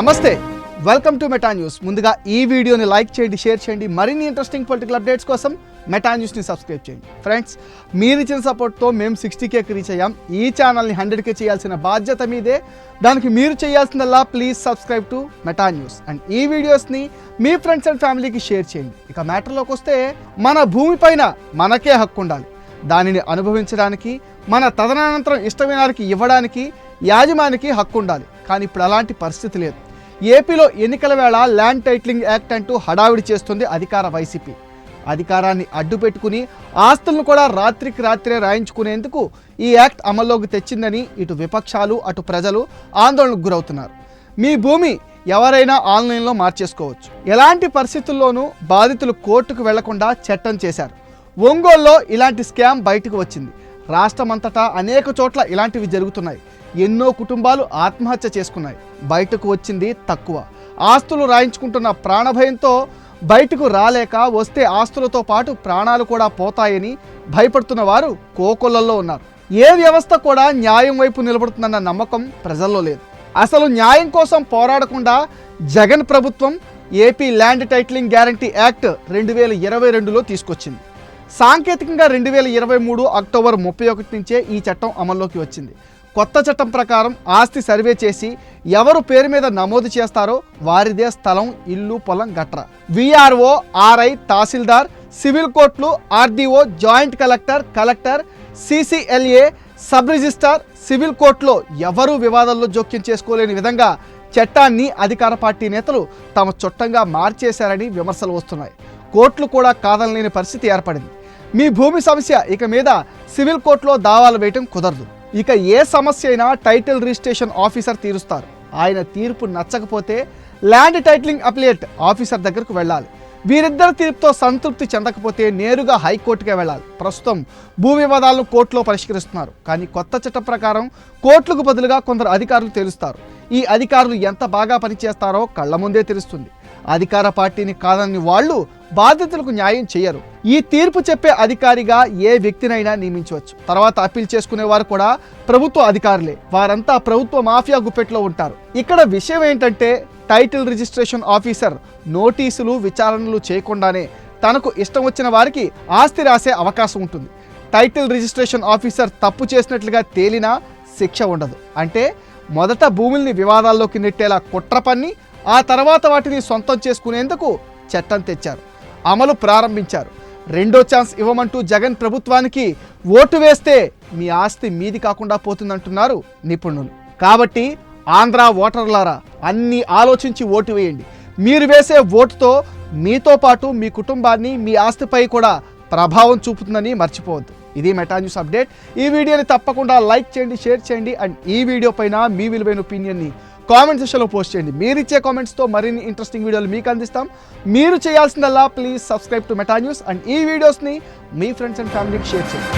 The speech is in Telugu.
నమస్తే. వెల్కమ్ టు మెటా న్యూస్ ముందుగా ఈ వీడియోని లైక్ చేయండి షేర్ చేయండి. మరిన్ని ఇంట్రెస్టింగ్ పొలిటికల్ అప్డేట్స్ కోసం మెటా న్యూస్ని సబ్స్క్రైబ్ చేయండి. ఫ్రెండ్స్ మీరు ఇచ్చిన సపోర్ట్తో మేము సిక్స్టీ కేకి రీచ్ అయ్యాం. ఈ ఛానల్ని హండ్రెడ్కే చేయాల్సిన బాధ్యత మీదే. దానికి మీరు చేయాల్సిందల్లా please subscribe to Meta news and ఈ వీడియోస్ని మీ ఫ్రెండ్స్ అండ్ ఫ్యామిలీకి షేర్ చేయండి. ఇక మ్యాటర్లోకి వస్తే మన భూమిపైన మనకే హక్కు ఉండాలి. దానిని అనుభవించడానికి మన తదనంతరం ఇష్టమైన వారికి ఇవ్వడానికి యాజమానికి హక్కు ఉండాలి. కానీ ఇప్పుడు అలాంటి పరిస్థితి లేదు. ఏపీలో ఎన్నికల వేళ ల్యాండ్ టైటిలింగ్ యాక్ట్ అంటూ హడావిడి చేస్తుంది అధికార వైసీపీ. అధికారాన్ని అడ్డుపెట్టుకుని ఆస్తులను కూడా రాత్రికి రాత్రే రాయించుకునేందుకు ఈ యాక్ట్ అమల్లోకి తెచ్చిందని ఇటు విపక్షాలు అటు ప్రజలు ఆందోళనకు గురవుతున్నారు. మీ భూమి ఎవరైనా ఆన్లైన్లో మార్చేసుకోవచ్చు. ఎలాంటి పరిస్థితుల్లోనూ బాధితులు కోర్టుకు వెళ్ళకుండా చట్టం చేశారు. ఒంగోలులో ఇలాంటి స్కామ్ బయటకు వచ్చింది. రాష్ట్రమంతటా అనేక చోట్ల ఇలాంటివి జరుగుతున్నాయి. ఎన్నో కుటుంబాలు ఆత్మహత్య చేసుకున్నాయి. బయటకు వచ్చింది తక్కువ. ఆస్తులు రాయించుకుంటున్న ప్రాణభయంతో బయటకు రాలేక వస్తే ఆస్తులతో పాటు ప్రాణాలు కూడా పోతాయని భయపడుతున్న వారు కోకొల్లల్లో ఉన్నారు. ఏ వ్యవస్థ కూడా న్యాయం వైపు నిలబడుతుందన్న నమ్మకం ప్రజల్లో లేదు. అసలు న్యాయం కోసం పోరాడకుండా జగన్ ప్రభుత్వం AP land titling guarantee act రెండు వేల ఇరవై రెండులో తీసుకొచ్చింది. సాంకేతికంగా రెండు వేల ఇరవై మూడు అక్టోబర్ ముప్పై ఒకటి నుంచే ఈ చట్టం అమల్లోకి వచ్చింది. కొత్త చట్టం ప్రకారం ఆస్తి సర్వే చేసి ఎవరు పేరు మీద నమోదు చేస్తారో వారిదే స్థలం ఇల్లు పొలం గట్ర. విఆర్ఓ ఆర్ఐ తహసీల్దార్ సివిల్ కోర్టులు RDO joint collector collector CCLA sub registrar civil కోర్టులో ఎవరూ వివాదాల్లో జోక్యం చేసుకోలేని విధంగా చట్టాన్ని అధికార పార్టీ నేతలు తమ చుట్టంగా మార్చేశారని విమర్శలు వస్తున్నాయి. కోర్టులు కూడా కాదనలేని పరిస్థితి ఏర్పడింది. మీ భూమి సమస్య ఇక మీద సివిల్ కోర్టులో దావాలు వేయటం కుదరదు. ఇక ఏ సమస్య అయినా టైటిల్ రిజిస్ట్రేషన్ ఆఫీసర్ తీరుస్తారు. ఆయన తీర్పు నచ్చకపోతే ల్యాండ్ టైటిలింగ్ అప్లియేట్ ఆఫీసర్ దగ్గరకు వెళ్ళాలి. వీరిద్దరి తీర్పుతో సంతృప్తి చెందకపోతే నేరుగా హైకోర్టుకే వెళ్ళాలి. ప్రస్తుతం భూ వివాదాలను కోర్టులో పరిష్కరిస్తున్నారు. కానీ కొత్త చట్టం ప్రకారం కోర్టులకు బదులుగా కొందరు అధికారులు తెలుస్తారు. ఈ అధికారులు ఎంత బాగా పనిచేస్తారో కళ్ళ ముందే తెలుస్తుంది. అధికార పార్టీని కాదని వాళ్ళు బాధితులకు న్యాయం చేయరు. ఈ తీర్పు చెప్పే అధికారిగా ఏ వ్యక్తినైనా నియమించవచ్చు. తర్వాత అప్పీల్ చేసుకునే వారు కూడా ప్రభుత్వ అధికారులే. వారంతా ప్రభుత్వ మాఫియా గుప్పెట్లో ఉంటారు. ఇక్కడ విషయం ఏంటంటే టైటిల్ రిజిస్ట్రేషన్ ఆఫీసర్ నోటీసులు విచారణలు చేయకుండానే తనకు ఇష్టం వచ్చిన వారికి ఆస్తి రాసే అవకాశం ఉంటుంది. టైటిల్ రిజిస్ట్రేషన్ ఆఫీసర్ తప్పు చేసినట్లుగా తేలినా శిక్ష ఉండదు. అంటే మొదట భూముల్ని వివాదాల్లోకి నెట్టేలా కుట్ర పన్ని ఆ తర్వాత వాటిని సొంతం చేసుకునేందుకు చట్టం తెచ్చారు. అమలు ప్రారంభించారు. రెండో ఛాన్స్ ఇవ్వమంటూ జగన్ ప్రభుత్వానికి ఓటు వేస్తే మీ ఆస్తి మీది కాకుండా పోతుందంటున్నారు నిపుణులు. కాబట్టి ఆంధ్ర ఓటర్లారా అన్ని ఆలోచించి ఓటు వేయండి. మీరు వేసే ఓటుతో మీతో పాటు మీ కుటుంబాన్ని మీ ఆస్తిపై కూడా ప్రభావం చూపుతుందని మర్చిపోవద్దు. ఇది మెటా న్యూస్ అప్డేట్. ఈ వీడియోని తప్పకుండా లైక్ చేయండి షేర్ చేయండి. అండ్ ఈ వీడియో పైన మీ విలువైన ఒపీనియన్ని కామెంట్ సెక్షన్లో పోస్ట్ చేయండి. మీరు ఇచ్చే కామెంట్స్తో మరిన్ని ఇంట్రెస్టింగ్ వీడియోలు మీకు అందిస్తాం. మీరు చేయాల్సిందల్లా please subscribe to Meta news and ఈ వీడియోస్ని మీ ఫ్రెండ్స్ అండ్ ఫ్యామిలీకి షేర్ చేయండి.